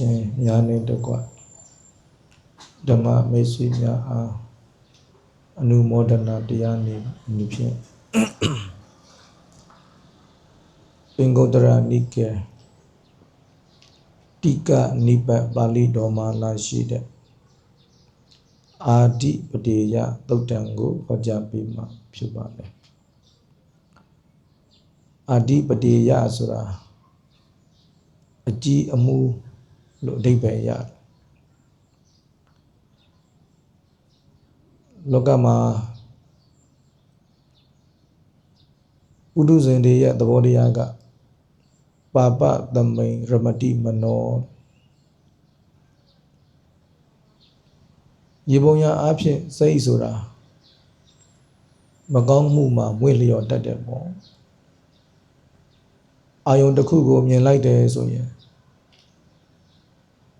ရှင်ညာနေတကွဓမ္မမေရှိများအားအနုမောဒနာတရားနေမည်ဖြင့်ပင်္ဂုတ္တရနိကေတိကနိပတ်ပါဠိတော်မှာလာရှိတဲ့အာတိပတိယသုတ်တံကိုဟောကြားပေးမှာဖြစ်ပါတယ်အာတိပတိယဆိုတာအကြီးအမှု လို့အဓိပ္ပာယ်ရတယ်လောကမှာပုထုဇဉ်တွေရဲ့သဘောတရားကပါပသမိန်ရမတိမနောရေပုံရအဖြစ်စိတ်ဆိုတာမကောင်းမှုမှာမွေ့လျော်တတ်တယ်ပေါ့အာယုံတစ်ခုကိုမြင်လိုက်တယ်ဆိုရင်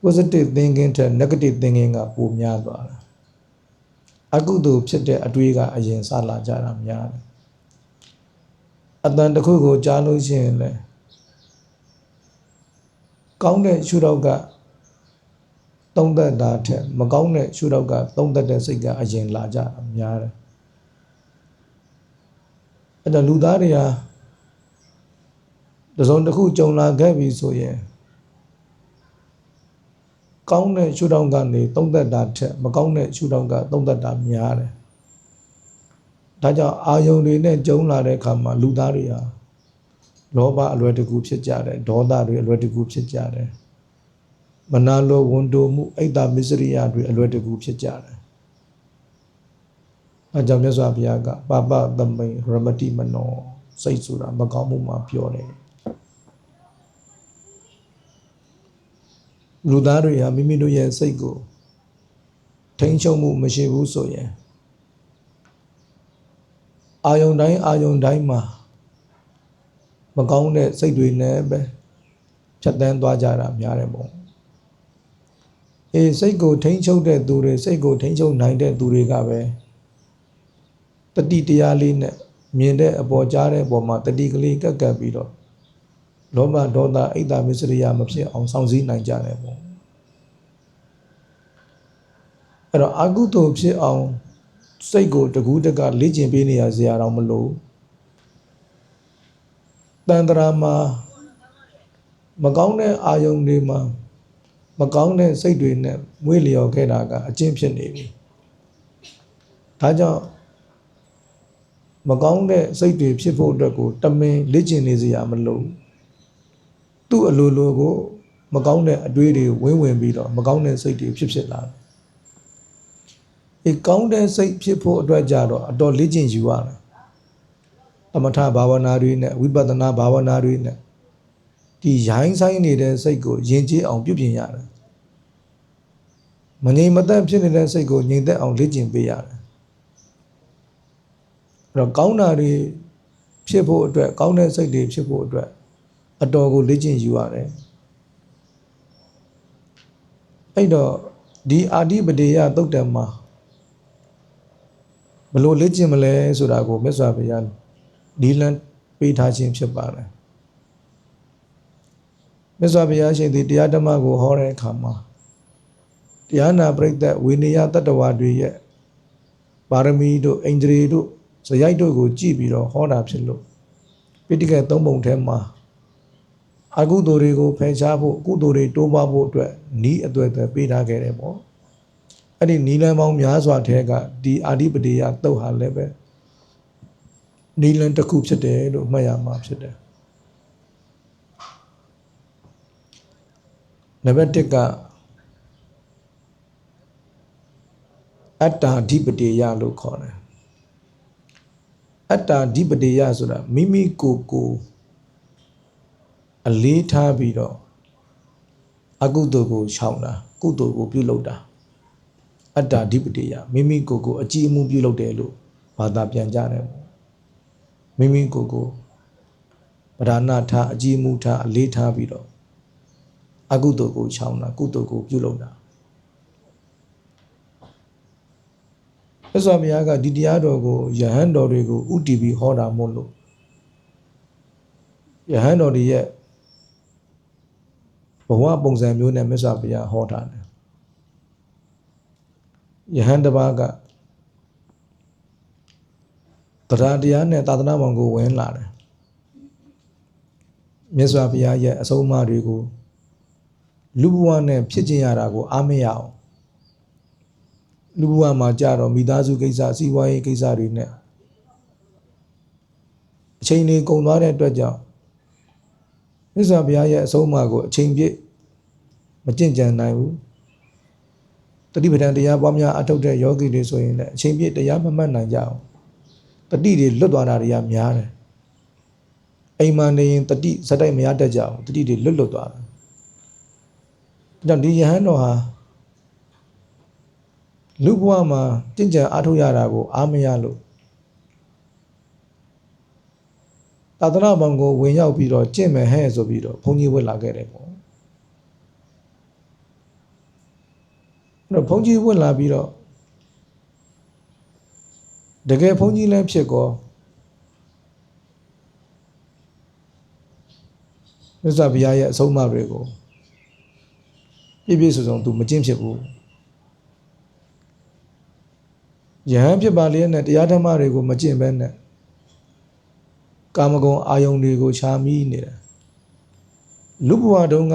positive thinking ထက် negative thinking ကပိုများသွားတာအကုသိုလ်ဖြစ်တဲ့အတွေးကအရင်စလာကြတာများတယ်အတန်တစ်ခုကိုကြားလို့ရှိရင်လည်းကောင်းတဲ့ရှုထောက်ကသုံးသက်တာထက်မကောင်းတဲ့ရှုထောက်ကသုံးသက်တဲ့စိတ်ကအရင်လာကြတာများတယ်အဲ့တော့လူသားတွေဟာတစ်စုံတစ်ခုကြုံလာခဲ့ပြီဆိုရင် ကောင်းတဲ့ရှုထောင့်ကနေသုံးသက်တာထက်မကောင်းတဲ့ရှုထောင့်ကသုံးသက်တာများတယ်ဒါကြောင့်အာယုန်တွေနဲ့ကြုံလာတဲ့အခါမှာလူသားတွေဟာလောဘအလွယ်တကူဖြစ်ကြတယ်ဒေါသတွေအလွယ်တကူဖြစ်ကြတယ်မနာလိုဝန်တိုမှုအိတ်တာမစ္စရိယတွေအလွယ်တကူဖြစ်ကြတယ်အဲကြောင့်မြတ်စွာဘုရားကပပသမိန်ရမတိမနောစိတ်ဆိုတာမကောင်းမှုမှာပြောတယ် လူသားတွေဟာမိမိတို့ရဲ့စိတ်ကိုထိန်းချုပ်မှုမရှိဘူးဆိုရင်အာယုန်တိုင်းအာယုန်တိုင်းမှာမကောင်းတဲ့စိတ်တွေနဲ့ပဲဖြတ်တန်းသွားကြတာများတယ်ပေါ့အေးစိတ်ကိုထိန်းချုပ်တဲ့သူတွေစိတ်ကိုထိန်းချုပ်နိုင်တဲ့သူတွေကပဲတတိတရားလေးနဲ့မြင်တဲ့အပေါ်ကြားတဲ့အပေါ်မှာတတိကလေးကပ်ကပ်ပြီးတော့ လောဘဒေါသအိတ်တာမစ္စရိယမဖြစ်အောင်စောင့်စည်းနိုင်ကြတယ်ပေါ့အဲ့တော့အကုသိုလ်ဖြစ်အောင်စိတ်ကိုတကူးတကလေ့ကျင့်ပေးနေရစရာတော့မလိုတန်တရာမှာမကောင်းတဲ့အာယုန်တွေမှာမကောင်းတဲ့စိတ်တွေနဲ့မွေးလျော်ခဲ့တာကအကျင့်ဖြစ်နေပြီဒါကြောင့်မကောင်းတဲ့စိတ်တွေဖြစ်ဖို့အတွက်ကိုတမင်လေ့ကျင့်နေစရာမလို သူ့အလိုလိုကိုမကောင်းတဲ့အတွေးတွေဝင်းဝင်ပြီးတော့မကောင်းတဲ့စိတ်တွေဖြစ်ဖြစ်လာတယ်ဒီကောင်းတဲ့စိတ်ဖြစ်ဖို့အတွက်ကြတော့အတော်လေ့ကျင့်ယူရတယ်သမထဘာဝနာတွေနဲ့ဝိပဿနာဘာဝနာတွေနဲ့ဒီရိုင်းဆိုင်နေတဲ့စိတ်ကိုယဉ်ကျေးအောင်ပြုပြင်ရတယ်မငြိမ်မသက်ဖြစ်နေတဲ့စိတ်ကိုငြိမ်သက်အောင်လေ့ကျင့်ပေးရတယ်အဲ့တော့ကောင်းတာတွေဖြစ်ဖို့အတွက်ကောင်းတဲ့စိတ်တွေဖြစ်ဖို့အတွက် အတော်ကိုလေ့ကျင့်ယူရတယ်အဲ့တော့ဒီအာတိပတေယသုတ်တံမှာဘလို့လေ့ကျင့်မလဲဆိုတာကိုမြတ်စွာဘုရားဒီလန်ပေးထားခြင်းဖြစ်ပါတယ်မြတ်စွာဘုရားရှင်ဒီတရားဓမ္မကိုဟောတဲ့အခါမှာတရားနာပရိသတ်ဝိနည်းတတ္တဝါတွေရဲ့ပါရမီတို့အိန္ဒြေတို့ဇယိုက်တို့ကိုကြည့်ပြီးတော့ဟောတာဖြစ်လို့ပိဋကတ်သုံးပုံထဲမှာ အကုသိုလ်တွေကိုဖယ်ရှားဖို့အကုသိုလ်တွေတိုးပွားဖို့အတွက်ဤအသွဲသွဲပေးထားခဲ့တယ်ပေါ့အဲ့ဒီနီလန်ပေါင်းများစွာထဲကဒီအာဓိပတိယတုတ်ဟာလည်းပဲနီလန်တစ်ခုဖြစ်တယ်လို့မှတ်ရမှာဖြစ်တယ်နံပါတ်1ကအတ္တာဓိပတိယလို့ခေါ်တယ်အတ္တာဓိပတိယဆိုတာမိမိကိုယ်ကို အလေးထားပြီးတော့အကုသိုလ်ကိုရှောင်တာကုသိုလ်ကိုပြုလုပ်တာအတ္တဓိပတိယမိမိကိုယ်ကိုအကြည်အမှုပြုလုပ်တယ်လို့ဘာသာပြန်ကြတယ်ပေါ့မိမိကိုယ်ကိုပဓာနာထားအကြည်အမှုထားအလေးထားပြီးတော့အကုသိုလ်ကိုရှောင်တာကုသိုလ်ကိုပြုလုပ်တာမြတ်စွာဘုရားကဒီတရားတော်ကိုယဟန်တော်တွေကိုဥတီပြီးဟောတာမို့လို့ယဟန်တော်တွေရဲ့ ဘဝပုံစံမျိုးနဲ့မြတ်စွာဘုရားဟောထားတယ်ယဟန်တစ်ပါးကတရားတရားနဲ့သာသနာ့ဘောင်ကိုဝင်လာတယ်မြတ်စွာဘုရားရဲ့အဆုံးအမတွေကိုလူဘဝနဲ့ဖြစ်ကျင်ရတာကိုအားမရအောင်လူဘဝမှာကြတော့မိသားစုကိစ္စစီးပွားရေးကိစ္စတွေနဲ့အချိန်လေးကုန်သွားတဲ့အတွက်ကြောင့် မြတ်စွာဘုရားရဲ့အဆုံးအမကိုအချိန်ပြည့်မကျင့်ကြံနိုင်ဘူးတတိပဒံတရားပွားများအထောက်တဲ့ယောဂီတွေဆိုရင်လည်းအချိန်ပြည့်တရားမမှတ်နိုင်ကြအောင်တတိတွေလွတ်သွားတာတွေကများတယ်အိမ်မှာနေရင်တတိဇက်တိုက်မရတတ်ကြအောင်တတိတွေလွတ်လွတ်သွားတယ်ဒါကြောင့်ဒီယဟန်တော်ဟာလူဘဝမှာတင့်ကြံအားထုတ်ရတာကိုအားမရလို့ သာသနာ့ဘောင်ကိုဝင်ရောက်ပြီးတော့ကျင့်မယ်ဟဲ့ဆိုပြီးတော့ဘုန်းကြီးဝတ်လာခဲ့တယ်ပေါ့အဲ့တော့ဘုန်းကြီးဝတ်လာပြီးတော့တကယ်ဘုန်းကြီးလည်းဖြစ်ကောမြတ်စွာဘုရားရဲ့အဆုံးအမတွေကိုပြည့်ပြည့်စုံစုံသူမကျင့်ဖြစ်ဘူးယဟန်ဖြစ်ပါလေနဲ့တရားဓမ္မတွေကိုမကျင့်ဘဲနဲ့ ကာမဂုဏ်အာယုန်တွေကိုခြားမိနေတာလူဘဝတုန်းက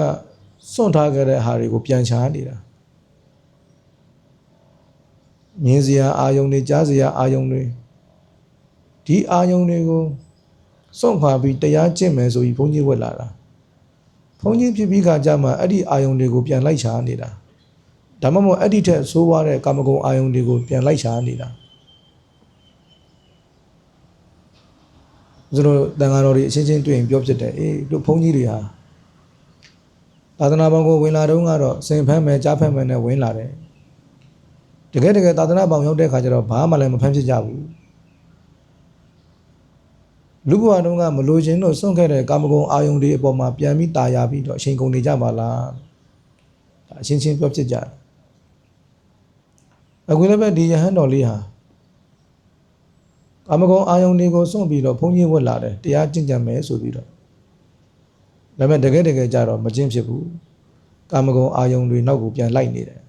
စွန့်ထားခဲ့တဲ့ဟာတွေကိုပြန်ခြားနေတာမြင်စရာအာယုန်တွေကြားစရာအာယုန်တွေဒီအာယုန်တွေကိုစွန့်ခွာပြီးတရားကျင့်မယ်ဆိုပြီးဘုန်းကြီးဝက်လာတာဘုန်းကြီးဖြစ်ပြီးခါကျမှအဲ့ဒီအာယုန်တွေကိုပြန်လိုက်ချာနေတာဒါမှမဟုတ်အဲ့ဒီထက်ဆိုးွားတဲ့ကာမဂုဏ်အာယုန်တွေကိုပြန်လိုက်ချာနေတာ ဆိုတော့တန်ဃာတော်တွေအချင်းချင်းတွေ့ရင်ပြောဖြစ်တယ်အေးတို့ဘုန်းကြီးတွေဟာသာသနာပေါင်းကိုဝင်လာတော့ကတော့စင်ဖမ်းမယ်ကြားဖမ်းမယ်နဲ့ဝင်လာတယ်တကယ်တကယ်သာသနာပေါင်းရောက်တဲ့ခါကျတော့ဘာမှလည်းမဖမ်းဖြစ်ကြဘူးလူဘဝတုန်းကမလိုချင်လို့စွန့်ခဲ့တဲ့ကာမဂုဏ်အာယုန်တွေအပေါ်မှာပြန်ပြီးตายရပြီးတော့အချိန်ကုန်နေကြပါလားဒါအချင်းချင်းပြောဖြစ်ကြတယ်အခုလည်းပဲဒီယဟန်တော်လေးဟာ ကာမဂုဏ်အာယုန်တွေကိုစွန့်ပြီးတော့ဘုန်းကြီးဝတ်လာတယ်တရားကျင့်ကြံမယ်ဆိုပြီးတော့ဒါပေမဲ့တကယ်တကယ်ကြတော့မကျင့်ဖြစ်ဘူးကာမဂုဏ်အာယုန်တွေနောက်ကိုပြန်လိုက်နေတယ်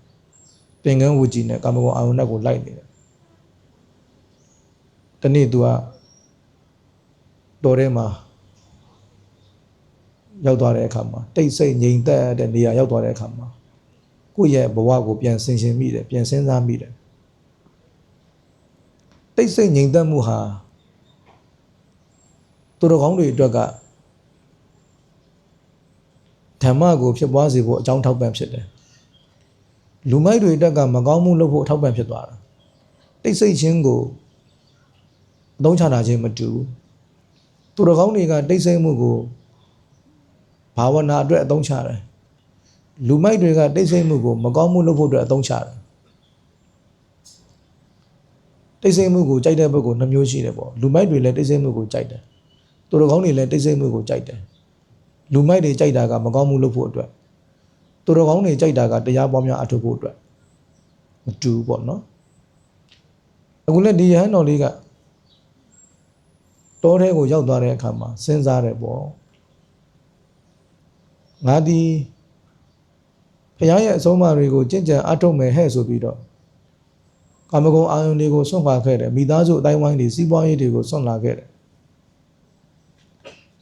ပင်ကန်းဝူကြီးနဲ့ကာမဂုဏ်အာယုန်နောက်ကိုလိုက်နေတယ်တနေ့ तू ကတော်ထဲမှာရောက်သွားတဲ့အခါမှာတိတ်ဆိတ်ငြိမ်သက်တဲ့နေရာရောက်သွားတဲ့အခါမှာကိုယ့်ရဲ့ဘဝကိုပြန်ဆင်ခြင်မိတယ်ပြန်စဉ်းစားမိတယ် တိတ်ဆိတ်ငြိမ်သက်မှုဟာသူတော်ကောင်းတွေအတွက်ကဓမ္မကိုဖြစ်ပွားစေဖို့အကြောင်းထောက်ပံ့ဖြစ်တယ်လူမိုက်တွေအတွက်ကမကောင်းမှုလုပ်ဖို့အထောက်ပံ့ဖြစ်သွားတာတိတ်ဆိတ်ခြင်းကိုအသုံးချတာချင်းမတူဘူးသူတော်ကောင်းတွေကတိတ်ဆိတ်မှုကိုဘာဝနာအတွက်အသုံးချတယ်လူမိုက်တွေကတိတ်ဆိတ်မှုကိုမကောင်းမှုလုပ်ဖို့အတွက်အသုံးချတယ် တိတ်ဆိတ်မှုကိုကြိုက်တဲ့ဘက်ကိုနှမျိုးရှိတယ်ပေါ့လူမိုက်တွေလည်းတိတ်ဆိတ်မှုကိုကြိုက်တယ်သူတော်ကောင်းတွေလည်းတိတ်ဆိတ်မှုကိုကြိုက်တယ်လူမိုက်တွေကြိုက်တာကမကောင်းမှုလုပ်ဖို့အတွက်သူတော်ကောင်းတွေကြိုက်တာကတရားပွားများအထုပ်ဖို့အတွက်မတူဘူးပေါ့နော်အခုလည်းဒီရဟန်းတော်လေးကတောထဲကိုရောက်သွားတဲ့အခါမှာစဉ်းစားတယ်ပေါ့ငါဒီဖခင်ရဲ့အဆုံးအမတွေကိုကြင်ကြံအထုတ်မယ်ဟဲ့ဆိုပြီးတော့ ကာမဂုဏ်အာယုန်တွေကိုဆွန့်ခွာခဲ့တယ်မိသားစုအတိုင်းဝိုင်းတွေစီးပွားရေးတွေကိုဆွန့်လာခဲ့တယ်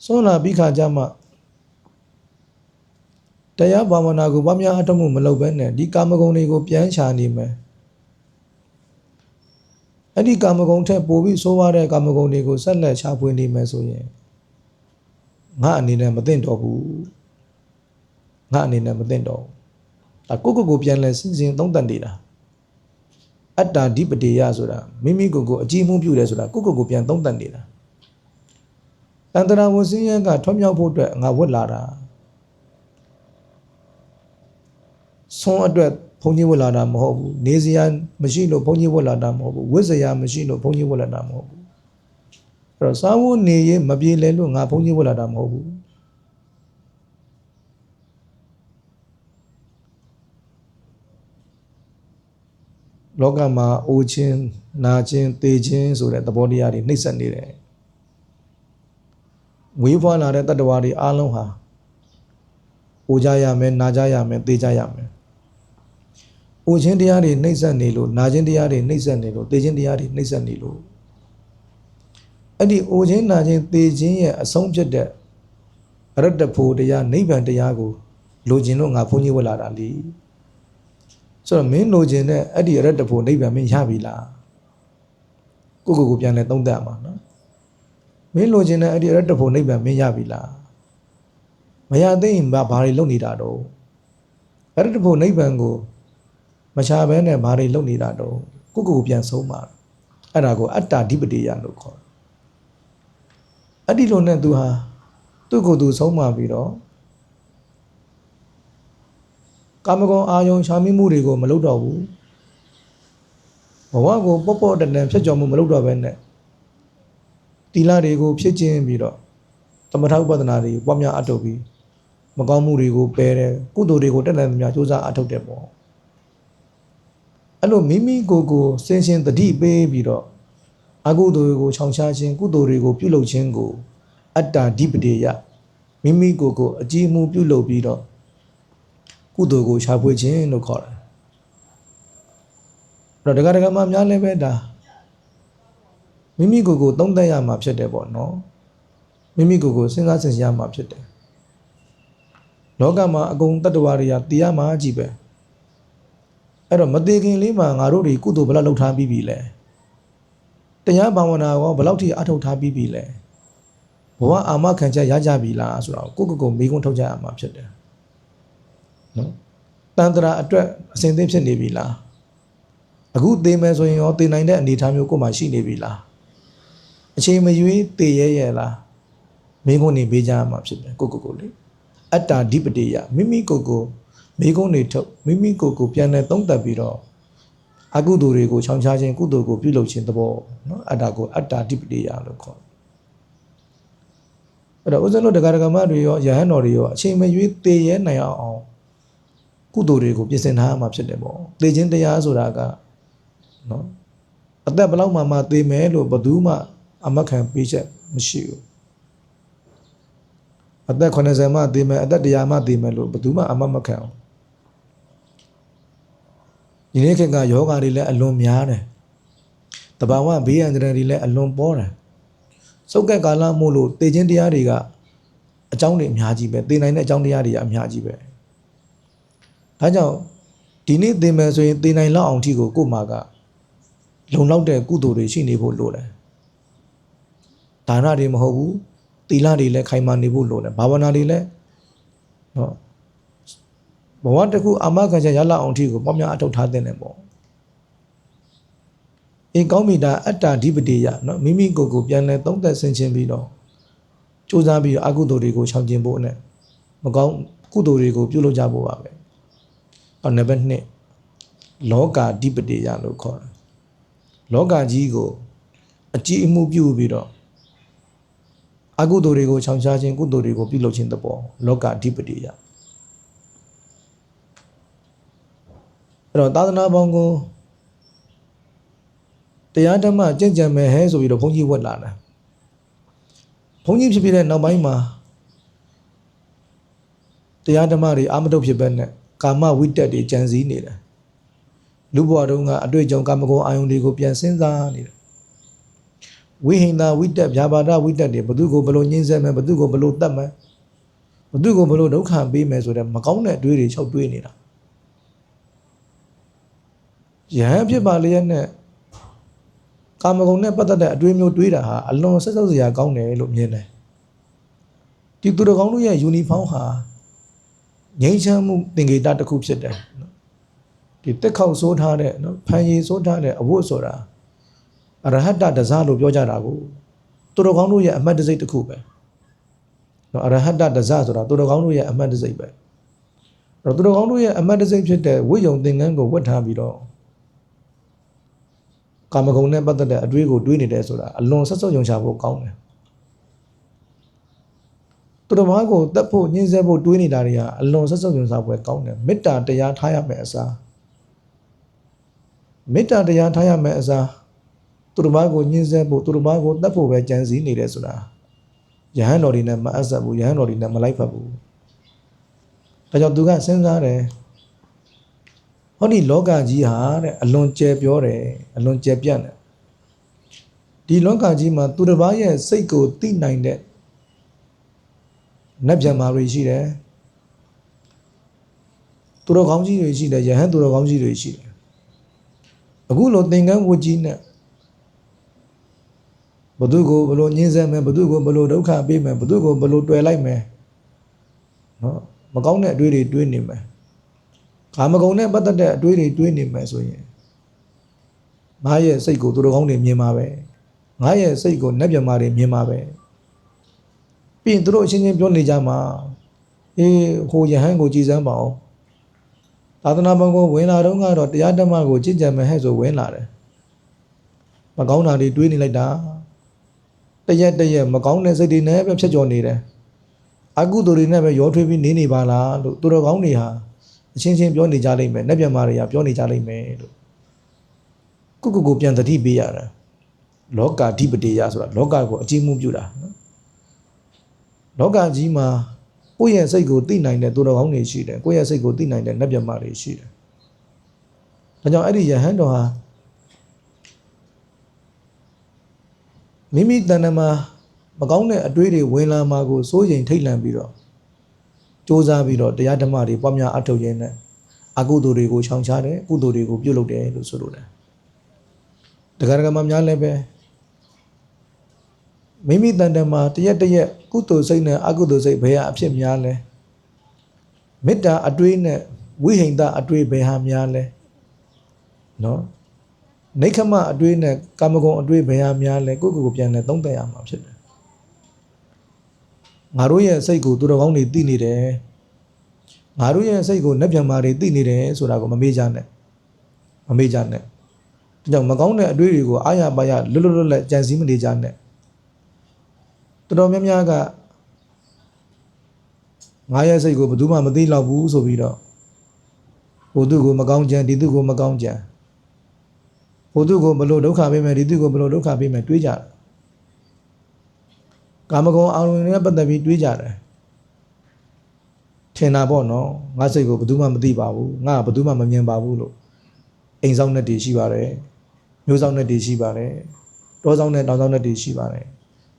ဆွန့်လာပြီးခါကျမှတရားဘာဝနာကိုဘာများအထုတ်မှုမလုပ်ဘဲနဲ့ဒီကာမဂုဏ်တွေကိုပြန်ချနေမယ်အဲ့ဒီကာမဂုဏ်ထက်ပိုပြီးဆိုးရတဲ့ကာမဂုဏ်တွေကိုဆက်လက်ချဖွေနေမယ်ဆိုရင်ငါအနေနဲ့မသိတော့ဘူးငါအနေနဲ့မသိတော့ဘူးဒါကိုကိုကိုပြန်လဲစဉ်စဉ်သုံးသပ်နေတာ အတ္တဓိပတိယဆိုတာမိမိကိုယ်ကိုအကြည့်မှုပြုတယ်ဆိုတာကိုကိုကိုပြန်သုံးသပ်နေတာတန်တရာဝန်စင်းရဲကထွံ့မြောက်ဖို့အတွက်ငါဝတ်လာတာဆုံးအတွက်ဘုန်းကြီးဝတ်လာတာမဟုတ်ဘူးနေစရာမရှိလို့ဘုန်းကြီးဝတ်လာတာမဟုတ်ဘူးဝတ်စရာမရှိလို့ဘုန်းကြီးဝတ်လာတာမဟုတ်ဘူးအဲ့တော့စာဝတ်နေရင်မပြေလဲလို့ငါဘုန်းကြီးဝတ်လာတာမဟုတ်ဘူး လောကမှာအိုခြင်းနာခြင်းသေခြင်းဆိုတဲ့သဘောတရားတွေနှိမ့်ဆက်နေတယ်ဝေးဖွာလာတဲ့တတ္တဝါတွေအားလုံးဟာအိုကြရမယ်နာကြရမယ်သေကြရမယ်အိုခြင်းတရားတွေနှိမ့်ဆက်နေလို့နာခြင်းတရားတွေနှိမ့်ဆက်နေလို့သေခြင်းတရားတွေနှိမ့်ဆက်နေလို့အဲ့ဒီအိုခြင်းနာခြင်းသေခြင်းရဲ့အဆုံးဖြစ်တဲ့အရတ္တဖို့တရားနိဗ္ဗာန်တရားကိုလိုချင်လို့ငါဘုန်းကြီးဝတ်လာတာလी ဆိုတော့မင်းလိုချင်တဲ့အဲ့ဒီအရတ္တဖို့နိဗ္ဗာန်မင်းရပြီလားကိုကိုကိုပြန်လဲသုံးသပ်မှာနော်မင်းလိုချင်တဲ့အဲ့ဒီအရတ္တဖို့နိဗ္ဗာန်မင်းရပြီလားမရသေးရင်ဘာဘာတွေလုပ်နေတာတော့အရတ္တဖို့နိဗ္ဗာန်ကိုမချဘဲနဲ့ဘာတွေလုပ်နေတာတော့ကိုကိုကိုပြန်ဆုံးမှာအဲ့ဒါကိုအတ္တဓိပတိယလို့ခေါ်တယ်အဲ့ဒီလိုနဲ့သူဟာသူ့ကိုယ်သူဆုံးမပြီးတော့ ကာမဂုဏ်အာယုံရှာမိမှုတွေကိုမလုပ်တော့ဘူးဘဝကိုပေါ့ပေါ့တန်တန်ဖြတ်ကျော်မှုမလုပ်တော့ဘဲနဲ့တီလာတွေကိုဖြစ်ချင်းပြီးတော့သမထဥပဒနာတွေပွားများအထုတ်ပြီးမကောင်းမှုတွေကိုပယ်တယ်ကုသိုလ်တွေကိုတက်တယ်များစူးစမ်းအထုတ်တယ်ပေါ့အဲ့လိုမိမိကိုယ်ကိုစင်ရှင်တတိပေးပြီးတော့အကုသိုလ်တွေကိုခြောင်ရှားခြင်းကုသိုလ်တွေကိုပြုလုပ်ခြင်းကို အတ္တဓိပတိယမိမိကိုယ်ကိုအကြည်မှုပြုလုပ်ပြီးတော့ ကုသိုလ်ကိုရှာဖွေခြင်းလို့ခေါ်တယ်အဲ့တော့ဒကာဒကာမများလည်းပဲဒါမိမိကိုယ်ကိုသုံးသပ်ရမှာဖြစ်တယ်ပေါ့နော်မိမိကိုယ်ကိုစဉ်းစားဆင်ခြင်ရမှာဖြစ်တယ်လောကမှာအကုန်တတ္တဝါတွေကတရားမှကြည့်ပဲအဲ့တော့မသေးခင်လေးမှာငါတို့တွေကုသိုလ်ဘယ်လောက်လုပ်ထားပြီးပြီလဲတရားဘာဝနာရောဘယ်လောက်ထိအထောက်ထားပြီးပြီလဲဘဝအာမခံချက်ရကြပြီလားဆိုတော့ကိုယ့်ကိုယ်ကိုမိကုန်းထုတ်ကြရမှာဖြစ်တယ် နော်တန်တရာအတွက်အစဉ်သင့်ဖြစ်နေပြီလားအခုသေမယ်ဆိုရင်ရောသေနိုင်တဲ့အနေအထားမျိုးကိုယ်မှရှိနေပြီလားအချိန်မရွေးသေရဲရဲ့လားမိကုန်းနေပေးကြရမှာဖြစ်တယ်ကိုယ့်ကိုယ်ကိုလေအတ္တာဓိပတိယမိမိကိုယ်ကိုမိကုန်းနေထုတ်မိမိကိုယ်ကိုပြန်လဲသုံးသပ်ပြီးတော့အကုသိုလ်တွေကိုချောင်ချခြင်းကုသိုလ်ကိုပြုလုပ်ခြင်းသဘောနော်အတ္တကိုအတ္တာဓိပတိယလို့ခေါ်အဲ့တော့ဦးဇင်းတို့တရားဓမ္မတွေရောယဟန်တော်တွေရောအချိန်မရွေးသေရဲနိုင်အောင် ကုသိုလ်တွေကိုပြင်ဆင်ထားရမှာဖြစ်တယ်ပေါ့သေခြင်းတရားဆိုတာကနော်အသက်ဘယ်လောက်မှမှသေမယ်လို့ဘယ်သူမှအမခံပေးချက်မရှိဘူးအသက်80မှသေမယ်အသက်100မှသေမယ်လို့ဘယ်သူမှအမမခံအောင်ဒီနေ့ခေတ်ကယောဂါတွေလည်းအလွန်များတယ်တဘာဝဘေးအန္တရာယ်တွေလည်းအလွန်ပေါ်တယ်စုပ်ကက်ကာလမို့လို့သေခြင်းတရားတွေကအကြောင်းတွေအများကြီးပဲသေနိုင်တဲ့အကြောင်းတရားတွေကအများကြီးပဲ ဒါကြောင့်ဒီနေ့သေမယ်ဆိုရင်သေနိုင်လောက်အောင်ထိကိုကို့မှာကလုံလောက်တဲ့ကုသိုလ်တွေရှိနေဖို့လိုတယ်ဒါနတွေမဟုတ်ဘူးသီလတွေလည်းခိုင်မာနေဖို့လိုတယ်ဘာဝနာတွေလည်းနော်ဘဝတစ်ခုအာမခံချက်ရလောက်အောင်ထိကိုပေါ့များအထောက်ထားတဲ့တယ်ပေါ့အင်းကောင်းမိတာအတ္တဓိပတိယနော်မိမိကိုယ်ကိုပြန်လဲသုံးသက်ဆင်ခြင်ပြီးတော့စူးစမ်းပြီးတော့အကုသိုလ်တွေကိုရှောင်ကျဉ်ဖို့နဲ့မကောင်းကုသိုလ်တွေကိုပြုလုပ်ကြဖို့ပါပဲ အော်နံပါတ်2လောကာဓိပတိယလို့ခေါ်တယ်လောကကြီးကိုအကြည်အမှုပြုပြီးတော့အကုသိုလ်တွေကိုချောင်ရှားခြင်းကုသိုလ်တွေကိုပြုလုပ်ခြင်းတဘောလောကအဓိပတိယအဲ့တော့သာသနာပေါင်းကိုတရားဓမ္မကြင်ကြံမယ်ဟဲဆိုပြီးတော့ဘုန်းကြီးဝတ်လာတာဘုန်းကြီးဖြစ်ဖြစ်တဲ့နောက်ပိုင်းမှာတရားဓမ္မတွေအာမတုဖြစ်ပဲနဲ့ ကာမဝိတက်တွေကြံစည်နေတယ်လူဘဝတုန်းကအတွေ့အကြုံကာမဂုဏ်အာယုန်တွေကိုပြန်စဉ်းစားနေတယ်ဝိဟိန္ဒဝိတက်ဗျာပါဒဝိတက်တွေဘသူကိုဘလို့ညှင်းဆဲမယ်ဘသူကိုဘလို့တတ်မယ်ဘသူကိုဘလို့ဒုက္ခပေးမယ်ဆိုတဲ့မကောင်းတဲ့အတွေ့တွေချုပ်တွေးနေတာယဟန်ဖြစ်ပါလျက်နဲ့ကာမဂုဏ်နဲ့ပတ်သက်တဲ့အတွေ့မျိုးတွေးတာဟာအလွန်ဆက်ဆုပ်စရာကောင်းတယ်လို့မြင်တယ်ဒီသူတော်ကောင်းတို့ရဲ့ယူနီဖောင်းဟာ ငြိမ်းချမ်းမှုသင်္ကေတတစ်ခုဖြစ်တယ်နော်ဒီတက်ခေါက်ဆိုးထားတဲ့နော်ဖန်ရည်ဆိုးထားတဲ့အဝတ်ဆိုတာအရဟတတဇလို့ပြောကြတာကိုသူတော်ကောင်းတို့ရဲ့အမှတ်တစိတ်တစ်ခုပဲနော်အရဟတတဇဆိုတာသူတော်ကောင်းတို့ရဲ့အမှတ်တစိတ်ပဲအဲ့တော့သူတော်ကောင်းတို့ရဲ့အမှတ်တစိတ်ဖြစ်တဲ့ဝိယုံသင်္ကန်းကိုဝတ်ထားပြီးတော့ကာမဂုဏ်နဲ့ပတ်သက်တဲ့အတွေးကိုတွေးနေတယ်ဆိုတာအလွန်ဆက်ဆုပ်ယုံချဖို့ကောင်းတယ် သူတော်ဘာကိုတတ်ဖို့ညှင်းဆဲဖို့တွေးနေတာတွေဟာအလွန်ဆက်ဆုပ်ယုံစားပွဲကောင်းတယ်မေတ္တာတရားထားရမယ်အစားမေတ္တာတရားထားရမယ်အစားသူတော်ဘာကိုညှင်းဆဲဖို့သူတော်ဘာကိုတတ်ဖို့ပဲကြံစည်နေတယ်ဆိုတာယဟန်တော်တွေနဲ့မအပ်ဆက်ဘူးယဟန်တော်တွေနဲ့မလိုက်ဖက်ဘူးဒါကြောင့်သူကစဉ်းစားတယ်ဟောဒီလောကကြီးဟာတဲ့အလွန်ကျယ်ပြောတယ်အလွန်ကျယ်ပြန့်တယ်ဒီလောကကြီးမှာသူတစ်ပါးရဲ့စိတ်ကိုသိနိုင်တဲ့ နတ်ဗျံမာတွေရှိတယ်သူတော်ကောင်းကြီးတွေရှိတယ်ယဟန်သူတော်ကောင်းကြီးတွေရှိတယ်အခုလိုသင်္ကန်းဝကြီးနဲ့ဘု து ကိုဘလို့ညှင်းဆဲမယ်ဘု து ကိုဘလို့ဒုက္ခပေးမယ်ဘု து ကိုဘလို့တွေ့လိုက်မယ်နော်မကောင်းတဲ့အတွေးတွေတွေးနေမယ်ကာမဂုဏ်နဲ့ပတ်သက်တဲ့အတွေးတွေတွေးနေမယ်ဆိုရင်ငါရဲ့စိတ်ကိုသူတော်ကောင်းတွေမြင်မှာပဲငါရဲ့စိတ်ကိုနတ်မြမာတွေမြင်မှာပဲ ပြီးရင်သူတို့အချင်းချင်းပြောနေကြမှာအေးဟိုယဟန်ကိုကြည်စမ်းပါအောင်သာသနာ့ဘုံကိုဝင်လာတော့ကတော့တရားဓမ္မကိုကြည်ကြံမယ်ဟဲ့ဆိုဝင်လာတယ်မကောင်းတာတွေတွေးနေလိုက်တာတရက်တရက်မကောင်းတဲ့စိတ်တွေနဲ့ပဲဖြတ်ကျော်နေတယ်အကုသိုလ်တွေနဲ့ပဲရောထွေးပြီးနေနေပါလားလို့သူတော်ကောင်းတွေဟာအချင်းချင်းပြောနေကြလိမ့်မယ်။နတ်မြတ်မာတွေကပြောနေကြလိမ့်မယ်လို့ကုကုကိုပြန်တတိပေးရတာလောကာဓိပတိယဆိုတာလောကကိုအကြီးမှုပြုတာနော် လောကကြီးမှာကိုယ့်ရဲ့စိတ်ကိုသိနိုင်တဲ့သူတော်ကောင်းတွေရှိတယ်ကိုယ့်ရဲ့စိတ်ကိုသိနိုင်တဲ့နတ်မြတ်မာတွေရှိတယ်ဒါကြောင့်အဲ့ဒီယဟန်တော်ဟာမိမိတဏ္ဍမှာမကောင်းတဲ့အတွေးတွေဝင်လာမှာကိုစိုးရိမ်ထိတ်လန့်ပြီးတော့စ조사ပြီးတော့တရားဓမ္မတွေပွားများအထောက်ရင်းနဲ့အကုသိုလ်တွေကိုချောင်ချတယ်ကုသိုလ်တွေကိုပြုလုပ်တယ်လို့ဆိုလိုတယ်တရားဓမ္မများလည်းပဲ မိမိတန်တမှာတရက်တရက်ကုသိုလ်စိတ်နဲ့အကုသိုလ်စိတ်ဘယ်ဟာအဖြစ်များလဲမေတ္တာအတွေးနဲ့ဝိဟိန္ဒအတွေးဘယ်ဟာများလဲနော်နိခမအတွေးနဲ့ကာမဂုဏ်အတွေးဘယ်ဟာများလဲကိုယ့်ကိုယ်ကိုပြန်လဲသုံးသပ်ရမှာဖြစ်တယ်ငါတို့ရဲ့စိတ်ကိုသူတော်ကောင်းတွေသိနေတယ်ငါတို့ရဲ့စိတ်ကိုနှက်ပြန်မာတွေသိနေတယ်ဆိုတာကိုမမေ့ကြနဲ့မမေ့ကြနဲ့ဒါကြောင့်မကောင်းတဲ့အတွေးတွေကိုအာရပါရလွတ်လွတ်လပ်လပ်ကြံစည်မနေကြနဲ့ တော်တော်များများကငါရဲ့စိတ်ကိုဘယ်သူမှမသိတော့ဘူးဆိုပြီးတော့ဟိုသူကိုမကောင်းကြံဒီသူကိုမကောင်းကြံဟိုသူကိုဘလို့ဒုက္ခပေးမယ်ဒီသူကိုဘလို့ဒုက္ခပေးမယ်တွေးကြတယ်ကာမဂုဏ်အာရုံနဲ့ပတ်သက်ပြီးတွေးကြတယ်ထင်တာပေါ့နော်ငါစိတ်ကိုဘယ်သူမှမသိပါဘူးငါဘယ်သူမှမမြင်ပါဘူးလို့အိမ်ဆောင်နဲ့တည်ရှိပါတယ်မျိုးဆောင်နဲ့တည်ရှိပါတယ်တောဆောင်နဲ့တောင်ဆောင်နဲ့တည်ရှိပါတယ်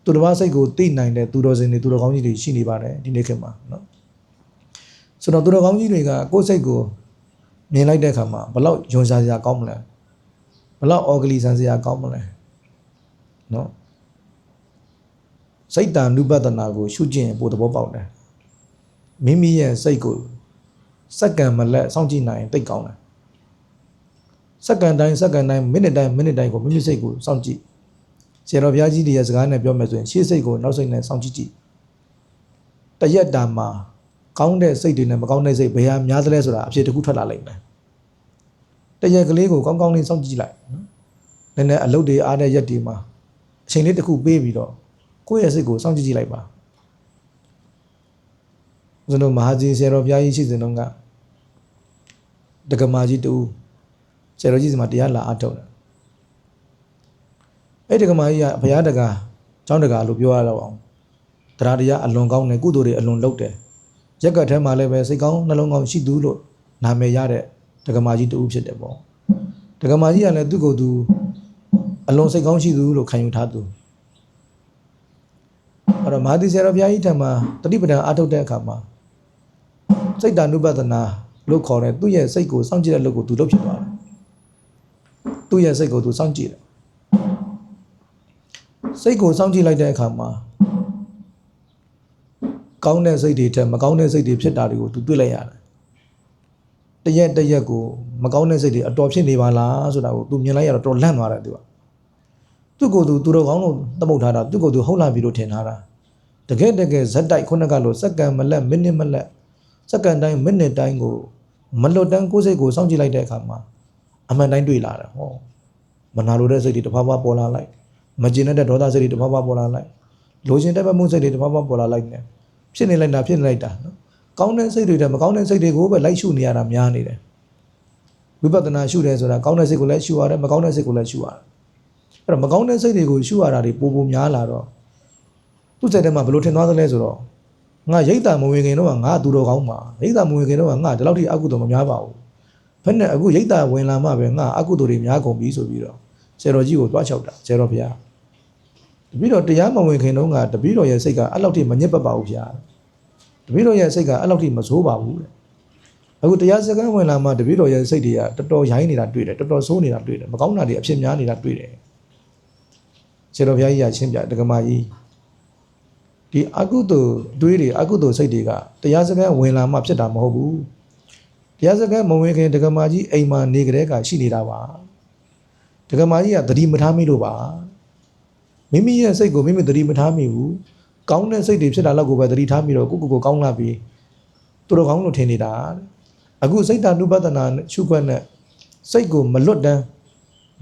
သူတစ်ပါးစိတ်ကိုသိနိုင်တဲ့သူတော်စင်တွေသူတော်ကောင်းကြီးတွေရှိနေပါတယ်ဒီနေ့ခေတ်မှာနော်ဆိုတော့သူတော်ကောင်းကြီးတွေကကိုယ့်စိတ်ကိုမြင်လိုက်တဲ့အခါမှာဘလောက်ယွန်ရှာစရာကောင်းမလဲဘလောက်အော်ဂလီဆန်စရာကောင်းမလဲနော်စိတ်တ ानु ပဒနာကိုရှုကျင့်ပို့သဘောပေါက်တယ်မိမိရဲ့စိတ်ကိုစက္ကန့်မလက်စောင့်ကြည့်နိုင်တိတ်ကောင်းတယ်စက္ကန့်တိုင်းစက္ကန့်တိုင်းမိနစ်တိုင်းမိနစ်တိုင်းကိုမိမိစိတ်ကိုစောင့်ကြည့် ဆရာတော်ဘုရားကြီးတွေရဲ့စကားနဲ့ပြောမယ်ဆိုရင်ရှေ့စိတ်ကိုနောက်စိတ်နဲ့စောင့်ကြည့်ကြည့်တရက်တာမှာကောင်းတဲ့စိတ်တွေနဲ့မကောင်းတဲ့စိတ်ဘယ်ဟာများသလဲဆိုတာအဖြစ်တစ်ခုထွက်လာလိမ့်မယ်တရက်ကလေးကိုကောင်းကောင်းလေးစောင့်ကြည့်လိုက်နော်နည်းနည်းအလုပ်တွေအားတဲ့ရက်တွေမှာအချိန်လေးတစ်ခုပေးပြီးတော့ကိုယ့်ရဲ့စိတ်ကိုစောင့်ကြည့်ကြည့်လိုက်ပါဦးဇင်းတို့မဟာကြီးဆရာတော်ဘုရားကြီးရှိစဉ်တုန်းကတက္ကမကြီးတူဆရာတော်ကြီးစီမှာတရားလာအထုတ်တယ် အဲ့တက္ကမကြီးကဘုရားတက္ကကျောင်းတက္ကလို့ပြောရတော့အောင်တရားတရားအလွန်ကောင်းတယ်ကုသိုလ်တွေအလွန်လုပ်တယ်ရက်ကထဲမှာလည်းပဲစိတ်ကောင်းနှလုံးကောင်းရှိသူလို့နာမည်ရတဲ့တက္ကမကြီးတူဖြစ်တယ်ပေါ့တက္ကမကြီးကလည်းသူ့ကိုယ်သူအလွန်စိတ်ကောင်းရှိသူလို့ခံယူထားသူအဲ့တော့မဟာသီဆရာတော်ဘုရားကြီးထံမှာတတိပဒံအာထုတ်တဲ့အခါမှာစိတ်တ ानु ပဒနာလို့ခေါ်တဲ့သူ့ရဲ့စိတ်ကိုစောင့်ကြည့်တဲ့လုပ်ကိုသူလုပ်ဖြစ်သွားတယ်သူ့ရဲ့စိတ်ကိုသူစောင့်ကြည့်တယ် စိတ်ကိုစောင့်ကြည့်လိုက်တဲ့အခါမှာကောင်းတဲ့စိတ်တွေထက်မကောင်းတဲ့စိတ်တွေဖြစ်တာတွေကိုသူတွေ့လိုက်ရတယ်တရက်တရက်ကိုမကောင်းတဲ့စိတ်တွေအတော်ဖြစ်နေပါလားဆိုတာကိုသူမြင်လိုက်ရတော့တော်လန့်သွားတယ်သူကသူ့ကိုယ်သူသူတော်ကောင်းလို့သမုတ်ထားတာသူ့ကိုယ်သူဟုတ်လာပြီလို့ထင်ထားတာတကယ်တကယ်ဇက်တိုက်ခုနကလို့စက္ကန့်မလက်မိနစ်မလက်စက္ကန့်တိုင်းမိနစ်တိုင်းကိုမလွတ်တမ်းကိုယ်စိတ်ကိုစောင့်ကြည့်လိုက်တဲ့အခါမှာအမှန်တိုင်းတွေ့လာတယ်ဟောမနာလိုတဲ့စိတ်တွေတစ်ဖက်ဖက်ပေါ်လာလိုက် မကျင်တဲ့ဒေါသစိတ်တွေတစ်ဖက်ဖက်ပေါ်လာလိုက်လိုချင်တဲ့ဘက်မှုစိတ်တွေတစ်ဖက်ဖက်ပေါ်လာလိုက်နေဖြစ်နေလိုက်တာဖြစ်နေလိုက်တာနော်ကောင်းတဲ့စိတ်တွေတဲ့မကောင်းတဲ့စိတ်တွေကိုပဲလိုက်ရှုနေရတာများနေတယ်ဝိပဿနာရှုတယ်ဆိုတာကောင်းတဲ့စိတ်ကိုလည်းရှုရတယ်မကောင်းတဲ့စိတ်ကိုလည်းရှုရတယ်အဲ့တော့မကောင်းတဲ့စိတ်တွေကိုရှုရတာတွေပိုပိုများလာတော့သူ့စိတ်ထဲမှာဘယ်လိုထင်သွားသလဲဆိုတော့ငါရိတ်တာမဝင်ခင်တော့ကငါသူတော်ကောင်းပါရိတ်တာမဝင်ခင်တော့ကငါဒီလောက်ထိအကုသိုလ်မများပါဘူးဘယ်နဲ့အခုရိတ်တာဝင်လာမှပဲငါအကုသိုလ်တွေများကုန်ပြီဆိုပြီးတော့ ဆရာတော်ကြီးကိုတွားချောက်တာဆရာတော်ဘုရားတပည့်တော်တရားမဝင်ခင်တော့ကတပည့်တော်ရဲ့စိတ်ကအဲ့လောက်ထိမညစ်ပတ်ပါဘူးဗျာတပည့်တော်ရဲ့စိတ်ကအဲ့လောက်ထိမဆိုးပါဘူးတဲ့အခုတရားစကားဝင်လာမှတပည့်တော်ရဲ့စိတ်တွေကတော်တော်ရိုင်းနေတာတွေ့တယ်တော်တော်ဆိုးနေတာတွေ့တယ်မကောင်းတာတွေအဖြစ်များနေတာတွေ့တယ်ဆရာတော်ဘုရားကြီးကရှင်းပြဒကမာကြီးဒီအကုသိုလ်အတွေးတွေအကုသိုလ်စိတ်တွေကတရားစကားဝင်လာမှဖြစ်တာမဟုတ်ဘူးတရားစကားမဝင်ခင်ဒကမာကြီးအိမ်မှာနေကြတဲ့ကရှိနေတာပါ ဒကမာကြီးကသတိမထားမိလို့ပါမိမိရဲ့စိတ်ကိုမိမိသတိမထားမိဘူးကောင်းတဲ့စိတ်တွေဖြစ်တာလောက်ကိုပဲသတိထားမိတော့ကိုကိုကိုကောင်းလာပြီသူတို့ကောင်းလို့ထင်နေတာတဲ့အခုစိတ်တ ानु ပဒနာနဲ့ရှုခွက်နဲ့စိတ်ကိုမလွတ်တမ်း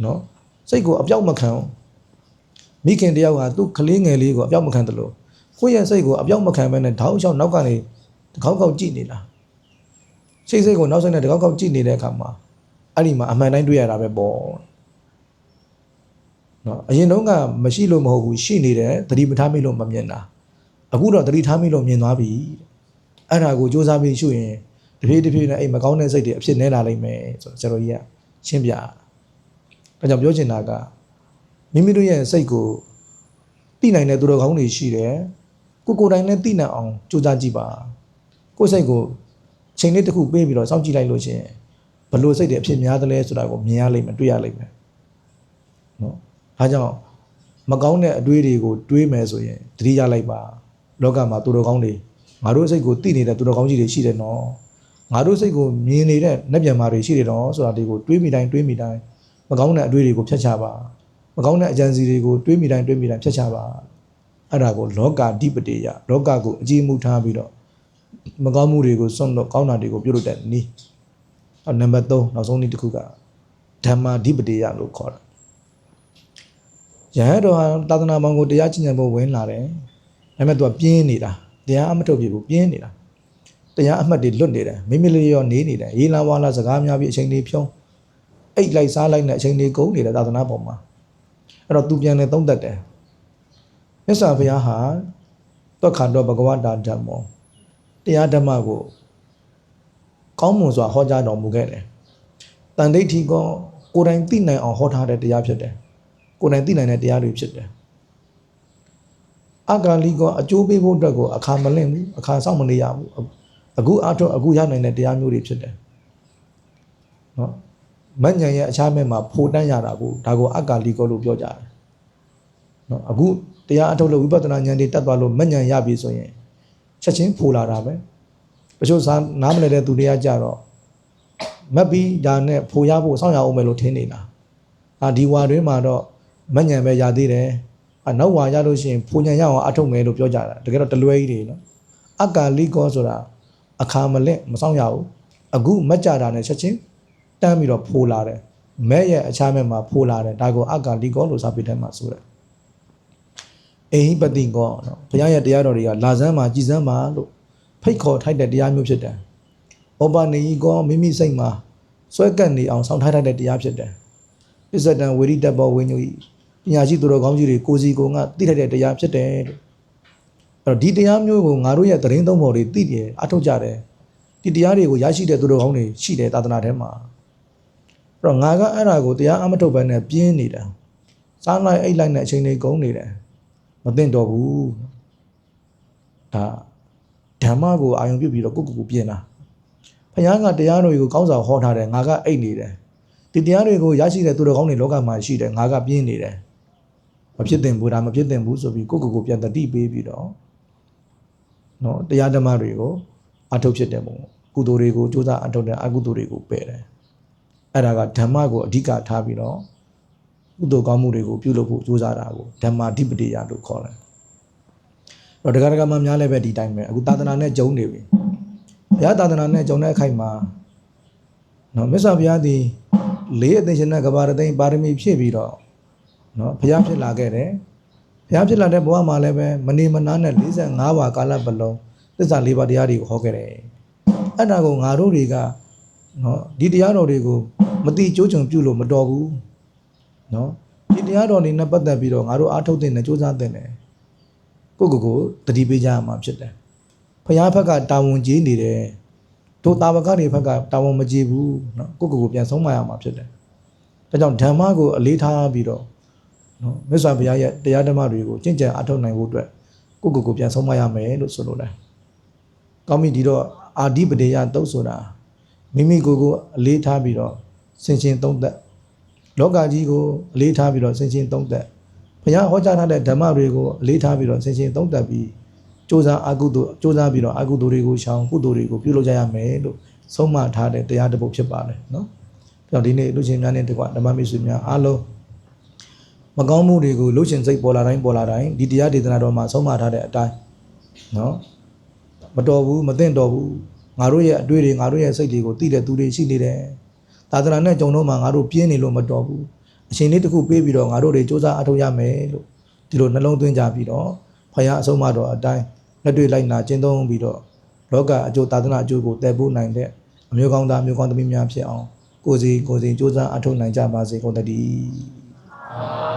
နော်စိတ်ကိုအပြောက်မခံအောင်မိခင်တယောက်ကသူ့ကလေးငယ်လေးကိုအပြောက်မခံတယ်လို့ကိုယ့်ရဲ့စိတ်ကိုအပြောက်မခံဘဲနဲ့ထောက်ချောက်နောက်ကနေတကောက်ကောက်ကြည့်နေတာစိတ်စိတ်ကိုနောက်စိတ်နဲ့တကောက်ကောက်ကြည့်နေတဲ့အခါမှာအဲ့ဒီမှာအမှန်တိုင်းတွေ့ရတာပဲပေါ့ နော်အရင်တုန်းကမရှိလို့မဟုတ်ဘူးရှိနေတယ်သတိမထားမိလို့မမြင်တာအခုတော့သတိထားမိလို့မြင်သွားပြီအဲ့ဒါကိုစူးစမ်းပြီးရှုရင်တဖြည်းတဖြည်းနဲ့အဲ့မကောင်းတဲ့စိတ်တွေအဖြစ်နေလာလိမ့်မယ်ဆိုတော့ကျွန်တော်ကြီးကရှင်းပြဒါကြောင့်ပြောချင်တာကမိမိတို့ရဲ့စိတ်ကိုသိနိုင်တဲ့သူတော်ကောင်းတွေရှိတယ်ကိုကိုယ်တိုင်လည်းသိနိုင်အောင်ကြိုးစားကြည့်ပါကိုယ်စိတ်ကိုချိန်လေးတစ်ခုပေးပြီးတော့စောင့်ကြည့်လိုက်လို့ရှရင်ဘလို့စိတ်တွေအဖြစ်များသလဲဆိုတာကိုမြင်ရလိမ့်မယ်တွေ့ရလိမ့်မယ်နော် ဒါကြောင့်မကောင်းတဲ့အတွေးတွေကိုတွေးမယ်ဆိုရင်သတိရလိုက်ပါလောကမှာသူတော်ကောင်းတွေငါတို့စိတ်ကိုသိနေတဲ့သူတော်ကောင်းကြီးတွေရှိတယ်နော်ငါတို့စိတ်ကိုမြင်နေတဲ့နှက်ပြန်မာတွေရှိတယ်နော်ဆိုတာဒီကိုတွေးမိတိုင်းတွေးမိတိုင်းမကောင်းတဲ့အတွေးတွေကိုဖျက်ချပါမကောင်းတဲ့အကြံစီတွေကိုတွေးမိတိုင်းတွေးမိတိုင်းဖျက်ချပါအဲ့ဒါကိုလောကာဓိပတိယလောကကိုအကြည့်မှုထားပြီးတော့မကောင်းမှုတွေကိုစွန့်တော့ကောင်းတာတွေကိုပြုလုပ်တဲ့နည်းအော်နံပါတ်3နောက်ဆုံးနည်းတစ်ခုကဓမ္မာဓိပတိယလို့ခေါ်တာ ယဟန်တော်ဟာသာသနာပေါင်းကိုတရားကျင့်ကြံဖို့ဝင်လာတယ်ဒါပေမဲ့သူကပြင်းနေတာတရားအမထုတ်ပြဘူးပြင်းနေတာတရားအမှတ်တွေလွတ်နေတယ်မိမိလေးရောနေနေတယ်ရေးလာဝါလာစကားများပြီးအချိန်လေးဖြုံးအိတ်လိုက်စားလိုက်နဲ့အချိန်လေးကုန်နေတယ်သာသနာပေါ်မှာအဲ့တော့သူပြန်လဲသုံးသက်တယ်မြတ်စွာဘုရားဟာတွက်ခါတော့ဘဂဝတာဓမ္မောတရားဓမ္မကိုကောင်းမွန်စွာဟောကြားတော်မူခဲ့တယ်တန်ဋိဋ္ဌိကောကိုယ်တိုင်သိနိုင်အောင်ဟောထားတဲ့တရားဖြစ်တယ် ကိုယ်တိုင်သိနိုင်တဲ့တရားတွေဖြစ်တယ်အဂါလိကောအကျိုးပေးဖို့အတွက်ကိုအခါမလင့်ဘူးအခါစောင့်မနေရဘူးအခုအထောက်အခုရနိုင်တဲ့တရားမျိုးတွေဖြစ်တယ်နော်မဉ္ဇဉ်ရဲ့အခြားမဲ့မှာဖိုတန်းရတာကိုဒါကိုအဂါလိကောလို့ပြောကြတယ်နော်အခုတရားအထုတ်လို့ဝိပဿနာဉာဏ်တွေတက်သွားလို့မဉ္ဇဉ်ရပြီဆိုရင်ချက်ချင်းဖိုလာတာပဲတချို့စားနားမလည်တဲ့သူတွေကကြတော့မက်ပြီးဒါနဲ့ဖိုရဖို့စောင့်ရအောင်မယ်လို့ထင်နေတာအာဒီဝါတွင်းမှာတော့ မဉ္ဇဉ်ပဲရသေးတယ်အနောက်ဝါရလို့ရှိရင်ဖူညံရအောင်အထုတ်မယ်လို့ပြောကြတာတကယ်တော့တလွဲကြီးတွေနော်အကာလိကောဆိုတာအခါမလင့်မဆောင်ရဘူးအခုမကြတာနဲ့ချက်ချင်းတန်းပြီးတော့ဖိုးလာတယ်မဲ့ရဲ့အခြားမဲ့မှာဖိုးလာတယ်ဒါကိုအကာလိကောလို့စာပေထဲမှာဆိုတယ်အိဟိပတိကောနော်ဘုရားရဲ့တရားတော်တွေကလာဇန်းမှာကြည်စမ်းမှာလို့ဖိတ်ခေါ်ထိုက်တဲ့တရားမျိုးဖြစ်တယ်ဩပနေဤကောမိမိစိတ်မှာစွဲကပ်နေအောင်ဆောင်းထားထိုက်တဲ့တရားဖြစ်တယ်ပစ္စဒံဝိရိတဘောဝိညုဤ ပညာရှိသူတော်ကောင်းကြီးတွေကိုစီကိုငါသိထိုက်တဲ့တရားဖြစ်တယ်လို့အဲ့တော့ဒီတရားမျိုးကိုငါတို့ရဲ့သတင်းသုံးပေါ်တွေသိတယ်အထောက်ကြတယ်ဒီတရားတွေကိုရရှိတဲ့သူတော်ကောင်းတွေရှိတယ်သာသနာထဲမှာအဲ့တော့ငါကအဲ့ဒါကိုတရားအမထုတ်ဘဲနဲ့ပြင်းနေတာစားလိုက်အိတ်လိုက်နဲ့အချိန်လေးကုန်နေတယ်မသိတော့ဘူးဒါဓမ္မကိုအာယုံပြုပြီးတော့ကိုယ့်ကိုယ်ကိုပြင်တာဘုရားကတရားတော်ကိုကောင်းစွာဟောထားတယ်ငါကအိတ်နေတယ်ဒီတရားတွေကိုရရှိတဲ့သူတော်ကောင်းတွေလောကမှာရှိတယ်ငါကပြင်းနေတယ်မ ဖြစ်သင့်ဘူးဒါမဖြစ်သင့်ဘူးဆိုပြီးကိုယ့်ကိုယ်ကိုပြန်တတိပေးပြီးတော့နော်တရားဓမ္မတွေကိုအထုတ်ဖြစ်တယ်ပေါ့ကုသိုလ်တွေကိုစူးစမ်းအထုတ်တယ်အကုသိုလ်တွေကိုပယ်တယ်အဲ့ဒါကဓမ္မကိုအဓိကထားပြီးတော့ကုသိုလ်ကောင်းမှုတွေကိုပြုလုပ်ဖို့စူးစမ်းတာကိုဓမ္မာဓိပတိယလို့ခေါ်တယ်တော့ဒကာဒကာမများလည်းပဲဒီတိုင်းပဲအခုသာသနာနဲ့ဂျုံနေပြီဘုရားသာသနာနဲ့ဂျုံတဲ့အခိုက်မှာနော်မြတ်စွာဘုရားသည်လေးအသိရှင်နဲ့ကဘာရသိန်းပါရမီဖြည့်ပြီးတော့ နော်ဘုရားဖြစ်လာခဲ့တယ်ဘုရားဖြစ်လာတဲ့ဘဝမှာလည်းပဲမနေမနာနဲ့45ပါးကာလပတ်လုံးသစ္စာ၄ပါးတရားတွေကိုဟောခဲ့တယ်အဲ့ဒါကိုငါတို့တွေကနော်ဒီတရားတော်တွေကိုမတိကျိုးချုံပြုလို့မတော်ဘူးနော်ဒီတရားတော်တွေနဲ့ပတ်သက်ပြီးတော့ငါတို့အားထုတ်တဲ့နဲ့စူးစမ်းတဲ့နဲ့ကိုယ့်ကိုယ်ကိုတတိပေးကြရမှာဖြစ်တယ် ဖျားဘက်ကတာဝန်ကြီးနေတယ်တို့တာဝကတွေဘက်ကတာဝန်မကြီးဘူးเนาะကိုယ့်ကိုယ်ကိုပြန်ဆုံးမရမှာဖြစ်တယ်ဒါကြောင့်ဓမ္မကိုအလေးထားပြီးတော့ နော်မြတ်စွာဘုရားရဲ့တရားဓမ္မတွေကိုကျင့်ကြံအထောက်နိုင်ဖို့အတွက်ကိုယ့်ကိုယ်ကိုပြန်ဆုံးမရမယ်လို့ဆိုလိုတယ်။ကောင်းပြီဒီတော့အာဓိပတိယတုတ်ဆိုတာမိမိကိုယ်ကိုအလေးထားပြီးတော့ဆင်ရှင်သုံးသက်လောကကြီးကိုအလေးထားပြီးတော့ဆင်ရှင်သုံးသက်ဘုရားဟောကြားထားတဲ့ဓမ္မတွေကိုအလေးထားပြီးတော့ဆင်ရှင်သုံးသက်ပြီးစ조사အကုသို့စ조사ပြီးတော့အကုသို့တွေကိုရှောင်ကုသို့တွေကိုပြုလုပ်ကြရမယ်လို့ဆုံးမထားတဲ့တရားတစ်ပုဒ်ဖြစ်ပါတယ်နော်။အဲ့တော့ဒီနေ့လူချင်းများနဲ့တကွဓမ္မမိတ်ဆွေများအားလုံး မကောင်းမှုတွေကိုလှုပ်ရှင်စိတ်ပေါ်လာတိုင်းပေါ်လာတိုင်းဒီတရားဒေသနာတော်မှာဆုံးမထားတဲ့အတိုင်းနော်မတော်ဘူးမသင့်တော်ဘူးငါတို့ရဲ့အတွေ့တွေငါတို့ရဲ့စိတ်တွေကိုသိတဲ့သူတွေရှိနေတယ်သာသနာနဲ့ကြုံတော့မှငါတို့ပြင်းနေလို့မတော်ဘူးအရှင်လေးတစ်ခုပေးပြီးတော့ငါတို့တွေစူးစမ်းအထောက်ရမယ်လို့ဒီလိုနှလုံးသွင်းကြပြီးတော့ဖခင်အဆုံးမတော်အတိုင်းလက်တွေ့လိုက်နာကျင့်သုံးပြီးတော့လောကအကျိုးသာသနာအကျိုးကိုတည်ဖို့နိုင်တဲ့အမျိုးကောင်းသားမျိုးကောင်းသမီးများဖြစ်အောင်ကိုယ်စီကိုယ်စီစူးစမ်းအထောက်နိုင်ကြပါစေကုန်သတည်း